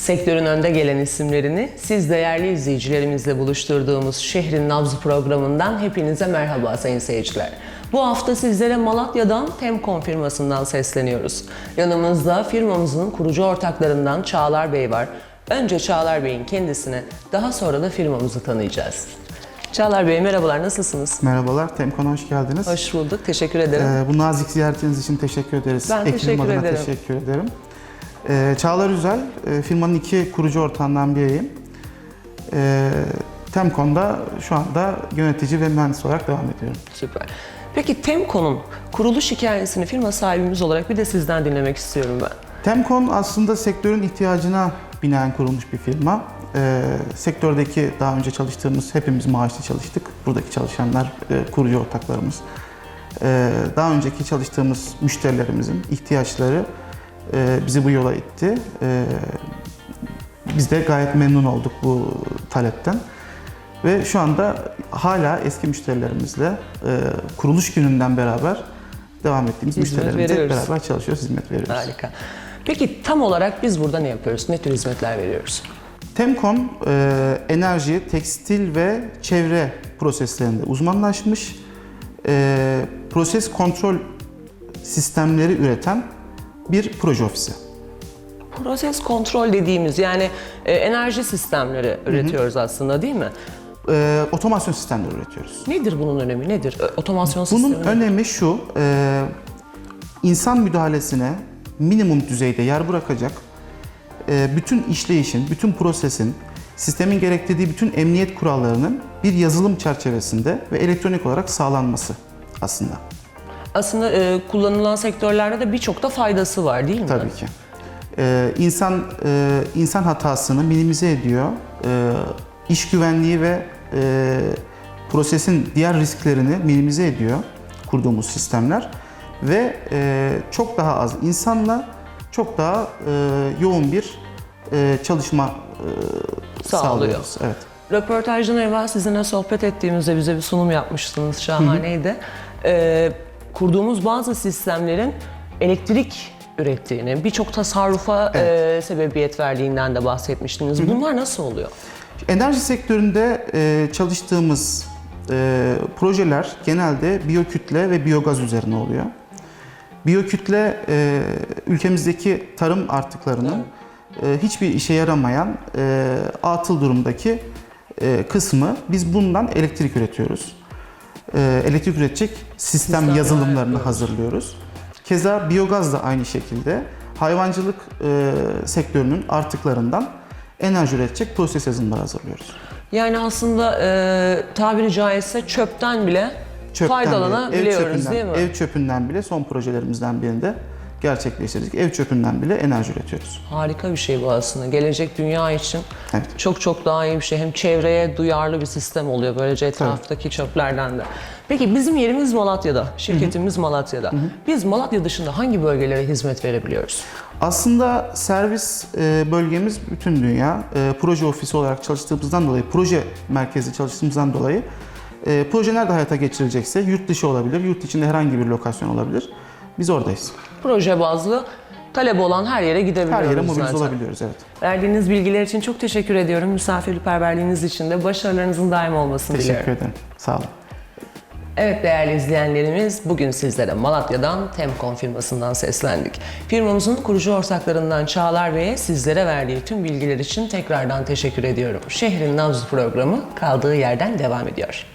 Sektörün önde gelen isimlerini siz değerli izleyicilerimizle buluşturduğumuz Şehrin Nabzı programından hepinize merhaba sayın seyirciler. Bu hafta sizlere Malatya'dan Temcom firmasından sesleniyoruz. Yanımızda firmamızın kurucu ortaklarından Çağlar Bey var. Önce Çağlar Bey'in kendisine, daha sonra da firmamızı tanıyacağız. Çağlar Bey merhabalar, nasılsınız? Merhabalar, Temkon'a hoş geldiniz. Hoş bulduk, teşekkür ederim. Ee, bu nazik ziyaretiniz için teşekkür ederiz. Ben Ekibim teşekkür ederim. teşekkür ederim. Ee, Çağlar Üzel, e, firmanın iki kurucu ortağından biriyim. Ee, Temkon'da şu anda yönetici ve mühendis olarak devam ediyorum. Süper. Peki Temco'nun kuruluş hikayesini firma sahibimiz olarak bir de sizden dinlemek istiyorum ben. Temkon aslında sektörün ihtiyacına binaen kurulmuş bir firma. Ee, sektördeki daha önce çalıştığımız hepimiz maaşlı çalıştık. Buradaki çalışanlar e, kurucu ortaklarımız. Ee, daha önceki çalıştığımız müşterilerimizin ihtiyaçları e, bizi bu yola itti. Ee, biz de gayet memnun olduk bu talepten. Ve şu anda hala eski müşterilerimizle e, kuruluş gününden beraber devam ettiğimiz Hizmet müşterilerimizle veriyoruz. beraber çalışıyoruz, hizmet veriyoruz. Harika. Peki tam olarak biz burada ne yapıyoruz? Ne tür hizmetler veriyoruz? Temcom e, enerji, tekstil ve çevre proseslerinde uzmanlaşmış e, proses kontrol sistemleri üreten bir proje ofisi. Proses kontrol dediğimiz yani e, enerji sistemleri üretiyoruz aslında değil mi? E, otomasyon sistemleri üretiyoruz. Nedir bunun önemi? Nedir? Ö- Otomasyon Bunun sistemi. önemi şu, e, insan müdahalesine minimum düzeyde yer bırakacak, e, bütün işleyişin, bütün prosesin, sistemin gerektirdiği bütün emniyet kurallarının bir yazılım çerçevesinde ve elektronik olarak sağlanması aslında. Aslında e, kullanılan sektörlerde de birçok da faydası var değil mi? Tabii ki. Ee, insan e, insan hatasını minimize ediyor. Ee, iş güvenliği ve e, prosesin diğer risklerini minimize ediyor kurduğumuz sistemler ve e, çok daha az insanla çok daha e, yoğun bir e, çalışma e, Sağlıyor. sağlıyoruz. Evet. Röportajdan evvel sizinle sohbet ettiğimizde bize bir sunum yapmıştınız. Şahaneydi. Ee, kurduğumuz bazı sistemlerin elektrik ürettiğini, birçok tasarrufa e, sebebiyet verdiğinden de bahsetmiştiniz. Bunlar nasıl oluyor? Enerji sektöründe e, çalıştığımız e, projeler genelde biyokütle ve biyogaz üzerine oluyor. Biyokütle e, ülkemizdeki tarım artıklarının e, hiçbir işe yaramayan e, atıl durumdaki e, kısmı biz bundan elektrik üretiyoruz. E, elektrik üretecek sistem Sistemler yazılımlarını yapıyoruz. hazırlıyoruz. Keza biyogaz da aynı şekilde hayvancılık e, sektörünün artıklarından enerji üretecek proses yazılımları hazırlıyoruz. Yani aslında e, tabiri caizse çöpten bile Çöpten bile, faydalanabiliyoruz ev çöpünden, değil mi? Ev çöpünden bile son projelerimizden birinde gerçekleştirdik. Ev çöpünden bile enerji üretiyoruz. Harika bir şey bu aslında. Gelecek dünya için Evet. çok çok daha iyi bir şey. Hem çevreye duyarlı bir sistem oluyor böylece etraftaki çöplerden de. Peki bizim yerimiz Malatya'da, şirketimiz Malatya'da. Biz Malatya dışında hangi bölgelere hizmet verebiliyoruz? Aslında servis e, bölgemiz bütün dünya. E, proje ofisi olarak çalıştığımızdan dolayı, proje merkezi çalıştığımızdan dolayı e, proje nerede hayata geçirilecekse yurt dışı olabilir, yurt içinde herhangi bir lokasyon olabilir. Biz oradayız. Proje bazlı talep olan her yere gidebiliyoruz Her yere mobilize zaten. olabiliyoruz, evet. Verdiğiniz bilgiler için çok teşekkür ediyorum. Misafirperverliğiniz için de başarılarınızın daim olmasını diliyorum. Teşekkür ederim. Sağ olun. Evet değerli izleyenlerimiz, bugün sizlere Malatya'dan Temcom firmasından seslendik. Firmamızın kurucu ortaklarından Çağlar Bey'e sizlere verdiği tüm bilgiler için tekrardan teşekkür ediyorum. Şehrin Nabzı programı kaldığı yerden devam ediyor.